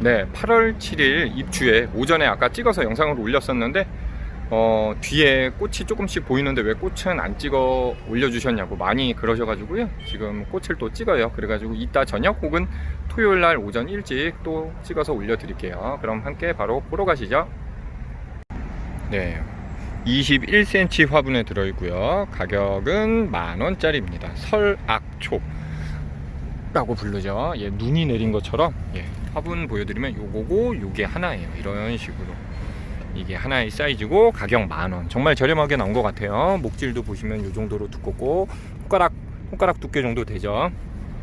네, 8월 7일 입주에 오전에 아까 찍어서 영상을 올렸었는데 어, 뒤에 꽃이 조금씩 보이는데 왜 꽃은 안 찍어 올려주셨냐고 많이 그러셔가지고요. 지금 꽃을 또 찍어요. 그래가지고 이따 저녁 혹은 토요일 날 오전 일찍 또 찍어서 올려드릴게요. 그럼 함께 바로 보러 가시죠. 네. 21cm 화분에 들어있고요. 가격은 만원짜리입니다. 설악초. 라고 부르죠. 예, 눈이 내린 것처럼 예, 화분 보여드리면 요거고 요게 하나예요. 이런 식으로 이게 하나의 사이즈고 가격 만 원. 정말 저렴하게 나온 것 같아요. 목질도 보시면 요 정도로 두껍고 손가락 손가락 두께 정도 되죠.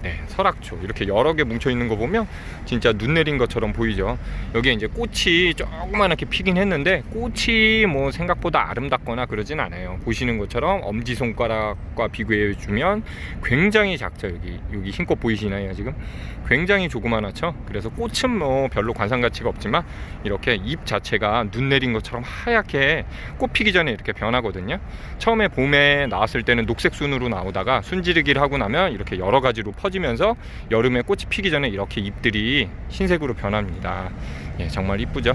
네, 설악초 이렇게 여러 개 뭉쳐 있는 거 보면 진짜 눈 내린 것처럼 보이죠. 여기에 이제 꽃이 조그맣게 피긴 했는데 꽃이 뭐 생각보다 아름답거나 그러진 않아요. 보시는 것처럼 엄지 손가락과 비교해 주면 굉장히 작죠. 여기 여기 흰꽃 보이시나요 지금? 굉장히 조그만하죠. 그래서 꽃은 뭐 별로 관상 가치가 없지만 이렇게 잎 자체가 눈 내린 것처럼 하얗게 꽃 피기 전에 이렇게 변하거든요. 처음에 봄에 나왔을 때는 녹색 순으로 나오다가 순지르기를 하고 나면 이렇게 여러 가지로 퍼지 면서 여름에 꽃이 피기 전에 이렇게 잎들이 흰색으로 변합니다. 예, 정말 이쁘죠.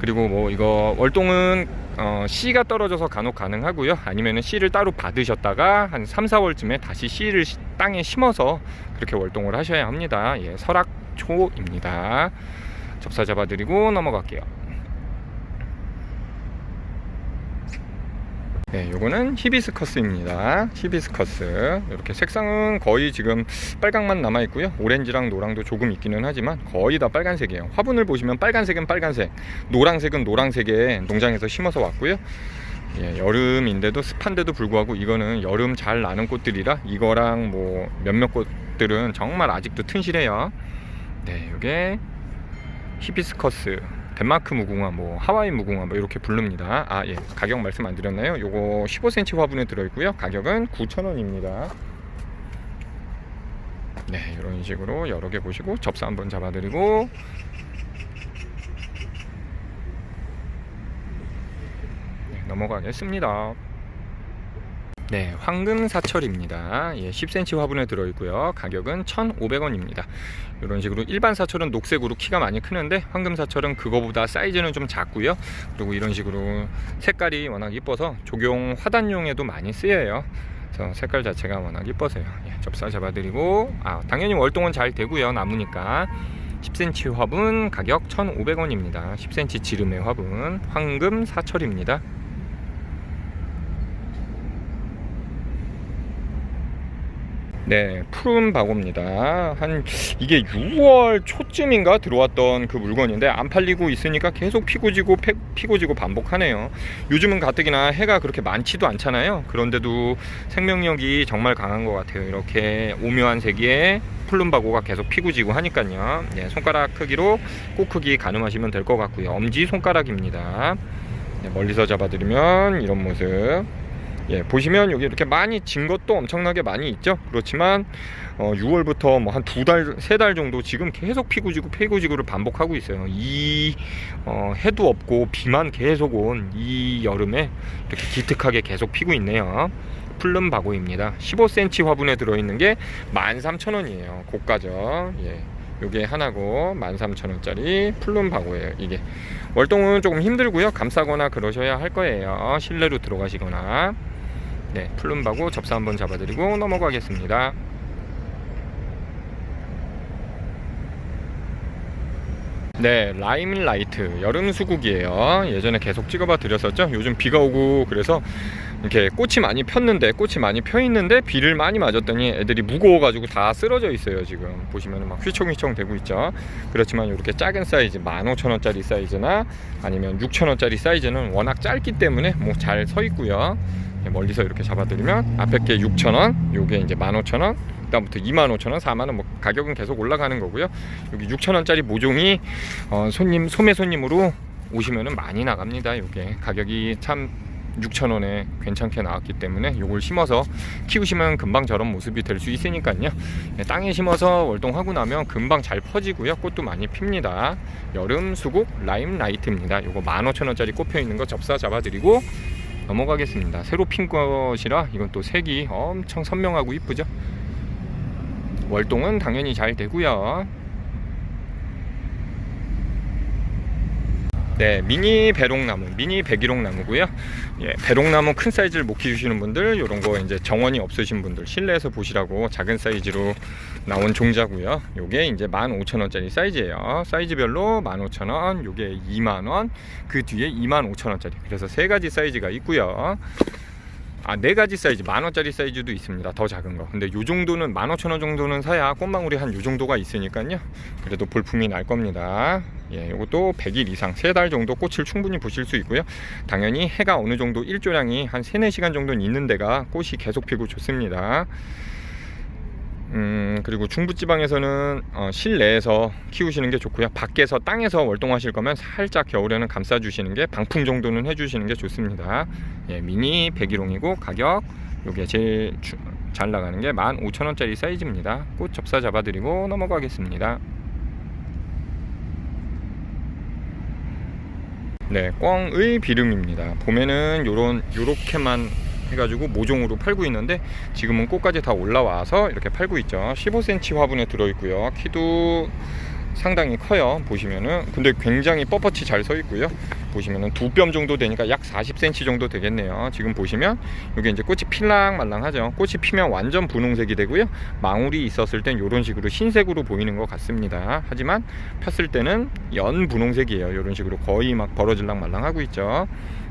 그리고 뭐 이거 월동은 어, 씨가 떨어져서 간혹 가능하고요. 아니면은 씨를 따로 받으셨다가 한 3, 4월쯤에 다시 씨를 시- 땅에 심어서 그렇게 월동을 하셔야 합니다. 예, 설악초입니다. 접사 잡아드리고 넘어갈게요. 네, 요거는 히비스커스입니다. 히비스커스. 이렇게 색상은 거의 지금 빨강만 남아 있고요. 오렌지랑 노랑도 조금 있기는 하지만 거의 다 빨간색이에요. 화분을 보시면 빨간색은 빨간색, 노랑색은 노랑색에 농장에서 심어서 왔고요. 예, 여름인데도 습한데도 불구하고 이거는 여름 잘 나는 꽃들이라 이거랑 뭐 몇몇 꽃들은 정말 아직도 튼실해요. 네, 요게 히비스커스 덴마크 무궁화, 뭐 하와이 무궁화 뭐 이렇게 부릅니다. 아 예, 가격 말씀 안 드렸나요? 요거 15cm 화분에 들어있고요. 가격은 9,000원입니다. 네, 이런 식으로 여러 개 보시고 접사 한번 잡아드리고 네, 넘어가겠습니다. 네, 황금 사철입니다. 예, 10cm 화분에 들어있고요. 가격은 1,500원입니다. 이런 식으로 일반 사철은 녹색으로 키가 많이 크는데 황금 사철은 그거보다 사이즈는 좀 작고요. 그리고 이런 식으로 색깔이 워낙 이뻐서 조경 화단용에도 많이 쓰여요. 그래서 색깔 자체가 워낙 이뻐서요. 예, 접사 잡아드리고 아 당연히 월동은 잘 되고요. 나무니까 10cm 화분 가격 1,500원입니다. 10cm 지름의 화분 황금 사철입니다. 네, 푸른 바고입니다. 한 이게 6월 초쯤인가 들어왔던 그 물건인데 안 팔리고 있으니까 계속 피고 지고 패- 피고 지고 반복하네요. 요즘은 가뜩이나 해가 그렇게 많지도 않잖아요. 그런데도 생명력이 정말 강한 것 같아요. 이렇게 오묘한 색의 푸른 바고가 계속 피고 지고 하니까요. 네, 손가락 크기로 꽃 크기 가늠하시면 될 것 같고요. 엄지 손가락입니다. 네, 멀리서 잡아드리면 이런 모습. 예, 보시면 여기 이렇게 많이 진 것도 엄청나게 많이 있죠. 그렇지만 어, 6월부터 뭐 한 두 달, 세 달 정도 지금 계속 피고지고 피고지고를 반복하고 있어요. 이 어, 해도 없고 비만 계속 온 이 여름에 이렇게 기특하게 계속 피고 있네요. 풀름 바고입니다. 15cm 화분에 들어있는 게 13,000원이에요. 고가죠. 예. 요게 하나고 13,000원짜리 풀룸 바고예요. 이게 월동은 조금 힘들고요. 감싸거나 그러셔야 할 거예요. 실내로 들어가시거나. 네, 플룸바고 접사 한번 잡아드리고 넘어가겠습니다. 네, 라임 라이트 여름 수국이에요. 예전에 계속 찍어봐 드렸었죠. 요즘 비가 오고 그래서 이렇게 꽃이 많이 폈는데 꽃이 많이 펴 있는데 비를 많이 맞았더니 애들이 무거워가지고 다 쓰러져 있어요. 지금 보시면 막 휘청휘청 되고 있죠. 그렇지만 이렇게 작은 사이즈 15,000원짜리 사이즈나 아니면 6,000원짜리 사이즈는 워낙 짧기 때문에 뭐 잘 서 있고요. 네, 멀리서 이렇게 잡아드리면 앞에 게 6,000원, 요게 이제 15,000원, 그다음부터 25,000원, 4만원 뭐 가격은 계속 올라가는 거고요. 여기 6,000원짜리 모종이 어, 손님 소매 손님으로 오시면은 많이 나갑니다. 요게 가격이 참 6,000원에 괜찮게 나왔기 때문에 요걸 심어서 키우시면 금방 저런 모습이 될 수 있으니까요. 네, 땅에 심어서 월동하고 나면 금방 잘 퍼지고요. 꽃도 많이 핍니다. 여름 수국 라임 라이트입니다. 요거 15,000원짜리 꼽혀 있는 거 접사 잡아드리고 넘어가겠습니다. 새로 핀 것이라 이건 또 색이 엄청 선명하고 이쁘죠. 월동은 당연히 잘 되고요. 네, 미니 배롱나무, 미니 백일홍나무고요. 예, 배롱나무 큰 사이즈를 못 키우시는 분들, 이런 거 이제 정원이 없으신 분들 실내에서 보시라고 작은 사이즈로 나온 종자고요. 요게 이제 15,000원짜리 사이즈예요. 사이즈별로 15,000원, 요게 2만 원, 그 뒤에 25,000원짜리. 그래서 세 가지 사이즈가 있고요. 아, 네 가지 사이즈, 만 원짜리 사이즈도 있습니다. 더 작은 거. 근데 요 정도는 만 오천 원 정도는 사야 꽃망울이 한 요 정도가 있으니까요. 그래도 볼품이 날 겁니다. 예, 요것도 100일 이상, 세달 정도 꽃을 충분히 보실 수 있고요. 당연히 해가 어느 정도 일조량이 한 3, 4시간 정도는 있는 데가 꽃이 계속 피고 좋습니다. 음, 그리고 중부지방에서는 어, 실내에서 키우시는 게 좋고요. 밖에서 땅에서 월동하실 거면 살짝 겨울에는 감싸 주시는 게 방풍 정도는 해 주시는 게 좋습니다. 예, 미니 백일홍이고 가격 요게 제일 주- 잘 나가는 게 15,000원짜리 사이즈입니다. 꽃 접사 잡아 드리고 넘어가겠습니다. 네, 꿩의 비름입니다. 봄에는 요런 요렇게만 해가지고 모종으로 팔고 있는데 지금은 꽃까지 다 올라와서 이렇게 팔고 있죠. 15cm 화분에 들어있고요. 키도 상당히 커요. 보시면은 근데 굉장히 뻣뻣이 잘 서 있고요. 보시면은 두 뼘 정도 되니까 약 40cm 정도 되겠네요. 지금 보시면 이게 이제 꽃이 필랑말랑하죠. 꽃이 피면 완전 분홍색이 되고요. 망울이 있었을 땐 이런 식으로 흰색으로 보이는 것 같습니다. 하지만 폈을 때는 연 분홍색이에요. 이런 식으로 거의 막 벌어질랑 말랑하고 있죠.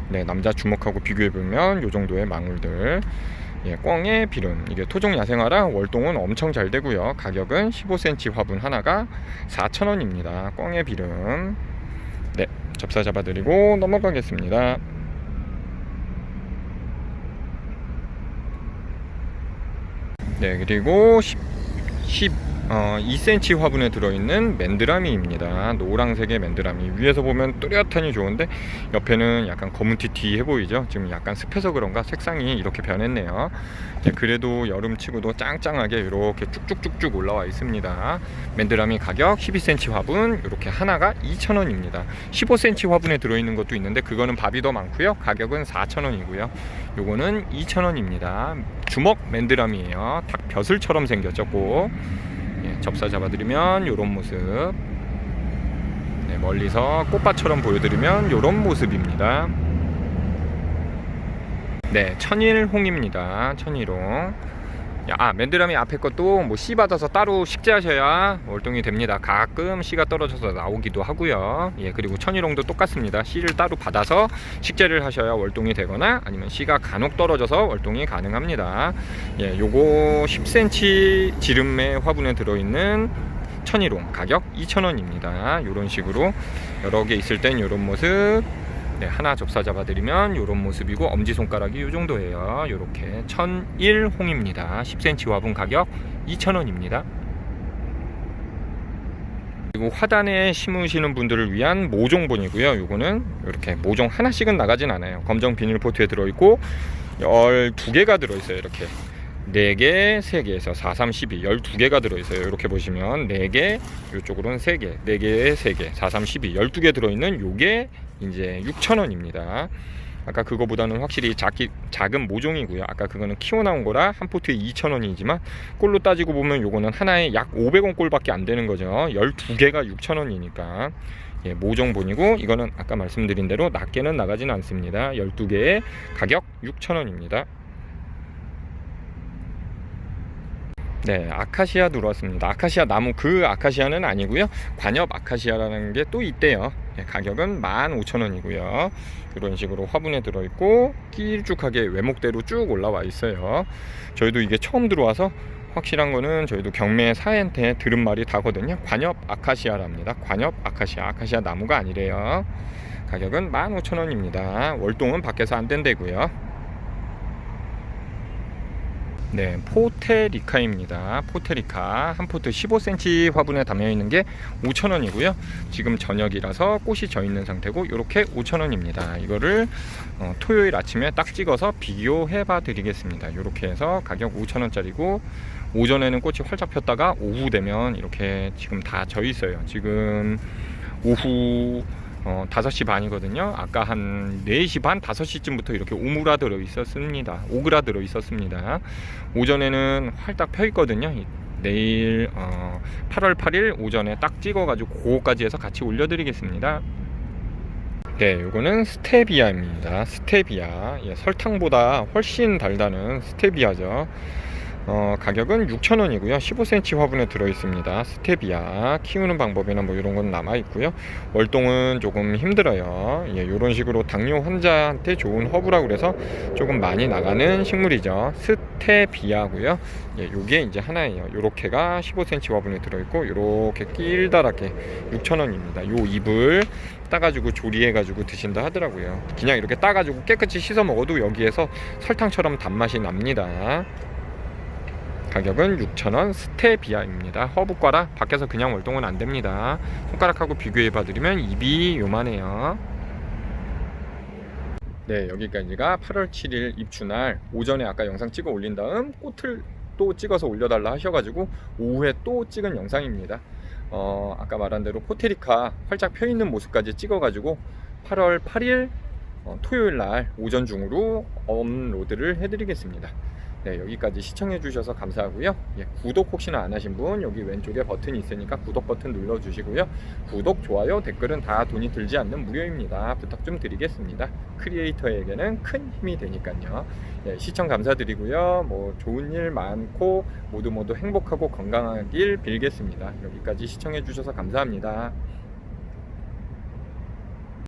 네, 남자 주목하고 비교해 보면 이 정도의 망울들. 예, 꿩의 비름 이게 토종 야생화라 월동은 엄청 잘 되고요. 가격은 15cm 화분 하나가 4,000원입니다. 꿩의 비름. 네, 접사 잡아드리고 넘어가겠습니다. 네, 그리고 10, 10 어, 2cm 화분에 들어있는 맨드라미입니다. 노란색의 맨드라미. 위에서 보면 뚜렷하니 좋은데 옆에는 약간 검은 티티해 보이죠? 지금 약간 습해서 그런가 색상이 이렇게 변했네요. 네, 그래도 여름치고도 짱짱하게 이렇게 쭉쭉쭉쭉 올라와 있습니다. 맨드라미 가격 12cm 화분 이렇게 하나가 2,000원입니다. 15cm 화분에 들어있는 것도 있는데 그거는 밥이 더 많고요. 가격은 4,000원이고요. 요거는 2,000원입니다. 주먹 맨드라미예요. 닭 벼슬처럼 생겼죠, 꼭. 예, 접사 잡아드리면 이런 모습. 네, 멀리서 꽃밭처럼 보여드리면 이런 모습입니다. 네, 천일홍입니다. 천일홍. 야, 아, 맨드라미 앞에 것도 뭐 씨 받아서 따로 식재하셔야 월동이 됩니다. 가끔 씨가 떨어져서 나오기도 하고요. 예, 그리고 천일홍도 똑같습니다. 씨를 따로 받아서 식재를 하셔야 월동이 되거나 아니면 씨가 간혹 떨어져서 월동이 가능합니다. 예, 요거 10cm 지름매 화분에 들어있는 천일홍 가격 2,000원입니다. 이런 식으로 여러 개 있을 땐 이런 모습. 네, 하나 접사 잡아드리면 이런 모습이고 엄지손가락이 이 정도예요. 이렇게 1001홍입니다. 10cm 화분 가격 2,000원입니다. 그리고 화단에 심으시는 분들을 위한 모종본이고요. 요거는 이렇게 모종 하나씩은 나가진 않아요. 검정 비닐포트에 들어있고 12개가 들어있어요. 이렇게 4개, 3개에서 4, 3, 12, 12개가 들어있어요. 이렇게 보시면 4개, 이쪽으로는 3개, 4개에 3개, 4, 3, 12, 12개 들어있는 요게 이제 6,000원입니다. 아까 그거보다는 확실히 작기, 작은 모종이고요. 아까 그거는 키워 나온 거라 한 포트에 2,000원이지만 꼴로 따지고 보면 요거는 하나에 약 500원 꼴밖에 안 되는 거죠. 12개가 6,000원이니까. 예, 모종본이고 이거는 아까 말씀드린 대로 낮게는 나가지는 않습니다. 12개에 가격 6,000원입니다. 네, 아카시아 들어왔습니다. 아카시아 나무 그 아카시아는 아니고요. 관엽 아카시아라는 게 또 있대요. 예, 가격은 15,000원이고요. 이런 식으로 화분에 들어있고 길쭉하게 외목대로 쭉 올라와 있어요. 저희도 이게 처음 들어와서 확실한 거는 저희도 경매 사한테 들은 말이 다거든요. 관엽 아카시아랍니다. 관엽 아카시아, 아카시아 나무가 아니래요. 가격은 15,000원입니다. 월동은 밖에서 안 된대고요. 네, 포테리카입니다. 포테리카 한 포트 15cm 화분에 담겨 있는 게 5,000원이고요. 지금 저녁이라서 꽃이 져 있는 상태고 이렇게 5,000원입니다. 이거를 어, 토요일 아침에 딱 찍어서 비교해 봐 드리겠습니다. 이렇게 해서 가격 5,000원짜리고 오전에는 꽃이 활짝 폈다가 오후 되면 이렇게 지금 다 져 있어요. 지금 오후 어, 5시 반이거든요. 아까 한 4시 반, 5시쯤부터 이렇게 오므라들어 있었습니다. 오그라들어 있었습니다. 오전에는 활딱 펴 있거든요. 이- 내일 어, 8월 8일 오전에 딱 찍어가지고 그거까지 해서 같이 올려드리겠습니다. 네, 요거는 스테비아입니다. 스테비아. 예, 설탕보다 훨씬 달다는 스테비아죠. 어, 가격은 6,000원이고요. 15cm 화분에 들어 있습니다. 스테비아 키우는 방법이나 뭐 이런 건 남아 있고요. 월동은 조금 힘들어요. 예, 이런 식으로 당뇨 환자한테 좋은 허브라고 그래서 조금 많이 나가는 식물이죠. 스테비아고요. 예, 요게 이제 하나예요. 요렇게가 15cm 화분에 들어 있고 요렇게 길다랗게 6,000원입니다. 요 잎을 따가지고 조리해가지고 드신다 하더라고요. 그냥 이렇게 따가지고 깨끗이 씻어 먹어도 여기에서 설탕처럼 단맛이 납니다. 가격은 6,000원 스테비아입니다. 허브과라 밖에서 그냥 월동은 안 됩니다. 손가락하고 비교해 봐드리면 입이 요만해요. 네, 여기까지가 8월 7일 입추날 오전에 아까 영상 찍어 올린 다음 꽃을 또 찍어서 올려달라 하셔가지고 오후에 또 찍은 영상입니다. 어, 아까 말한 대로 포테리카 활짝 펴 있는 모습까지 찍어가지고 8월 8일 어, 토요일 날 오전 중으로 업로드를 해드리겠습니다. 네, 여기까지 시청해 주셔서 감사하고요. 예, 구독 혹시나 안 하신 분 여기 왼쪽에 버튼이 있으니까 구독 버튼 눌러 주시고요. 구독, 좋아요, 댓글은 다 돈이 들지 않는 무료입니다. 부탁 좀 드리겠습니다. 크리에이터에게는 큰 힘이 되니까요. 예, 시청 감사드리고요. 뭐 좋은 일 많고 모두 모두 행복하고 건강하길 빌겠습니다. 여기까지 시청해 주셔서 감사합니다.